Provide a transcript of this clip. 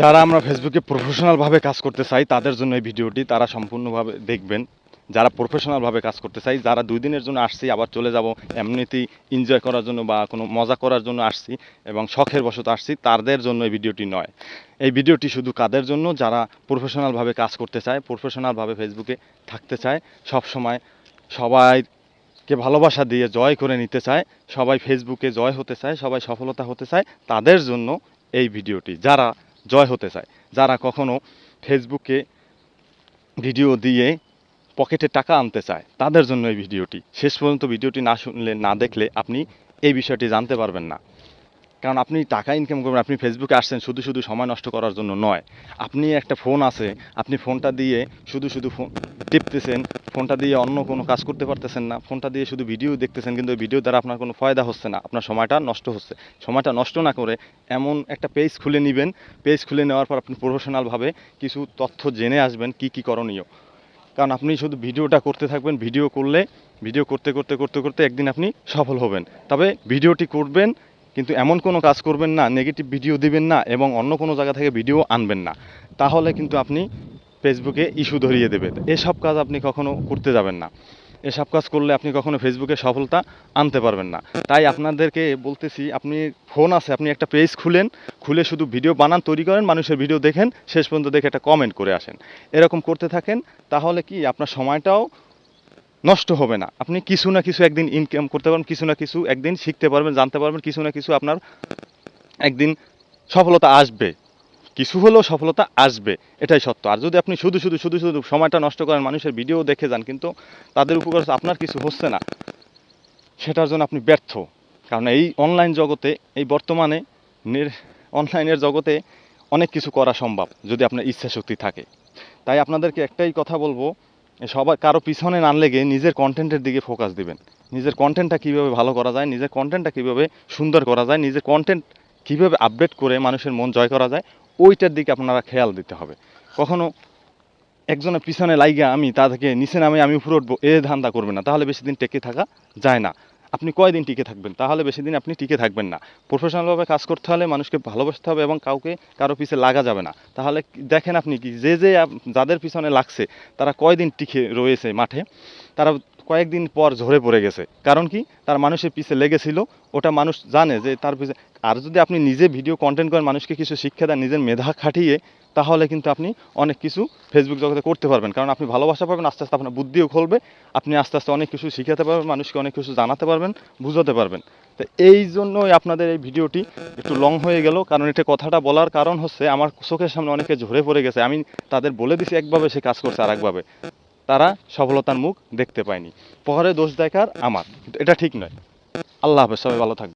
যারা আমরা ফেসবুকে প্রফেশনালভাবে কাজ করতে চাই, তাদের জন্য এই ভিডিওটি তারা সম্পূর্ণভাবে দেখবেন। যারা প্রফেশনালভাবে কাজ করতে চাই, যারা দুই দিনের জন্য আসছি, আবার চলে যাব এমনিতেই এনজয় করার জন্য বা কোনো মজা করার জন্য আসছি এবং শখের বশত আসছি, তাদের জন্য এই ভিডিওটি নয়। এই ভিডিওটি শুধু কাদের জন্য? যারা প্রফেশনালভাবে কাজ করতে চায় প্রফেশনালভাবে ফেসবুকে থাকতে চায় সব সময় সবাইকে ভালোবাসা দিয়ে জয় করে নিতে চায়, সবাই ফেসবুকে জয় হতে চায়, সবাই সফলতা হতে চায়, তাদের জন্য এই ভিডিওটি। যারা জয় হতে চায়। যারা কখনো ফেসবুকে ভিডিও দিয়ে পকেটে টাকা আনতে চায়, তাদের জন্য এই ভিডিওটি। শেষ পর্যন্ত ভিডিওটি না শুনলে, না দেখলে আপনি এই বিষয়টি জানতে পারবেন না। কারণ আপনি টাকা ইনকাম করবেন, আপনি ফেসবুকে আসছেন শুধু শুধু সময় নষ্ট করার জন্য নয়। আপনি একটা ফোন আছে, আপনি ফোনটা দিয়ে শুধু শুধু ফোন টিপতেছেন ফোনটা দিয়ে অন্য কোনো কাজ করতে পারতেছেন না ফোনটা দিয়ে শুধু ভিডিও দেখতেছেন, কিন্তু ভিডিও দ্বারা আপনার কোনো ফায়দা হচ্ছে না, আপনার সময়টা নষ্ট হচ্ছে। সময়টা নষ্ট না করে এমন একটা পেজ খুলে নেবেন পেজ খুলে নেওয়ার পর আপনি প্রফেশনালভাবে কিছু তথ্য জেনে আসবেন কি কি করণীয়। কারণ আপনি শুধু ভিডিওটা করতে থাকবেন ভিডিও করলে ভিডিও করতে করতে করতে করতে একদিন আপনি সফল হবেন। তবে ভিডিওটি করবেন কিন্তু এমন কোনো কাজ করবেন না নেগেটিভ ভিডিও দিবেন না এবং অন্য কোনো জায়গা থেকে ভিডিও আনবেন না। তাহলে কিন্তু আপনি ফেসবুকে ইস্যু ধরিয়ে দেবে। এসব কাজ আপনি কখনো করতে যাবেন না। এসব কাজ করলে আপনি কখনো ফেসবুকে সফলতা আনতে পারবেন না। তাই আপনাদেরকে বলতেছি, আপনি ফোন আছে, আপনি একটা পেজ খুলেন, খুলে শুধু ভিডিও বানান, তৈরি করেন, মানুষের ভিডিও দেখেন, শেষ পর্যন্ত দেখে একটা কমেন্ট করে আসেন। এরকম করতে থাকেন, তাহলে কি আপনার সময়টাও নষ্ট হবে না। আপনি কিছু না কিছু একদিন ইনকাম করতে পারবেন, কিছু না কিছু একদিন শিখতে পারবেন, জানতে পারবেন, কিছু না কিছু আপনার একদিন সফলতা আসবে। কিছু হলেও সফলতা আসবে, এটাই সত্য। আর যদি আপনি শুধু শুধু শুধু শুধু সময়টা নষ্ট করেন, মানুষের ভিডিও দেখে যান, কিন্তু তাদের উপকার আপনার কিছু হচ্ছে না, সেটার জন্য আপনি ব্যর্থ। কারণ এই অনলাইন জগতে, এই বর্তমানে নির- অনলাইনের জগতে অনেক কিছু করা সম্ভব, যদি আপনার ইচ্ছা শক্তি থাকে। তাই আপনাদেরকে একটাই কথা বলব সবার কারও পিছনে না লেগে নিজের কন্টেন্টের দিকে ফোকাস দিবেন। নিজের কন্টেন্টটা কীভাবে ভালো করা যায়, নিজের কন্টেন্টটা কীভাবে সুন্দর করা যায়, নিজের কন্টেন্ট কীভাবে আপডেট করে মানুষের মন জয় করা যায়, ওইটার দিকে আপনারা খেয়াল দিতে হবে। কখনো একজনের পিছনে লাইগা আমি তা থেকে নিচে নামে আমি উপরে উঠবো, এ ধান্দা করবে না। তাহলে বেশি দিন টেকে থাকা যায় না। আপনি কয়দিন টিকে থাকবেন? তাহলে বেশি দিন আপনি টিকে থাকবেন না। প্রফেশনালভাবে কাজ করতে হলে মানুষকে ভালোবাসতে হবে এবং কাউকে, কারও পিছে লাগা যাবে না। তাহলে দেখেন আপনি কি, যে যে যাদের পিছনে লাগছে, তারা কয়দিন টিকে রয়েছে মাঠে? তারা কয়েকদিন পর ঝরে পড়ে গেছে। কারণ কি? তার মানুষের পিছে লেগেছিল। ওটা মানুষ জানে যে তার পিছে আর যদি আপনি নিজে ভিডিও কন্টেন্ট করেন, মানুষকে কিছু শিক্ষা দেন, নিজের মেধা খাটিয়ে, তাহলে কিন্তু আপনি অনেক কিছু ফেসবুক জগতে করতে পারবেন। কারণ আপনি ভালোবাসা পাবেন, আস্তে আস্তে আপনার বুদ্ধিও খুলবে, আপনি আস্তে আস্তে অনেক কিছু শিখাতে পারবেন, মানুষকে অনেক কিছু জানাতে পারবেন, বুঝাতে পারবেন। তো এই জন্যই আপনাদের এই ভিডিওটি একটু লং হয়ে গেল, কারণ এটা কথাটা বলার কারণ হচ্ছে, আমার চোখের সামনে অনেকে ঝরে পড়ে গেছে। আমি তাদের বলে দিছি, একভাবে সে কাজ করছে আর একভাবে তারা সফলতার মুখ দেখতে পায়নি। পরে দোষ দেখার আমার এটা ঠিক নয়। আল্লাহ হাফেজ, সবাই ভালো থাকবে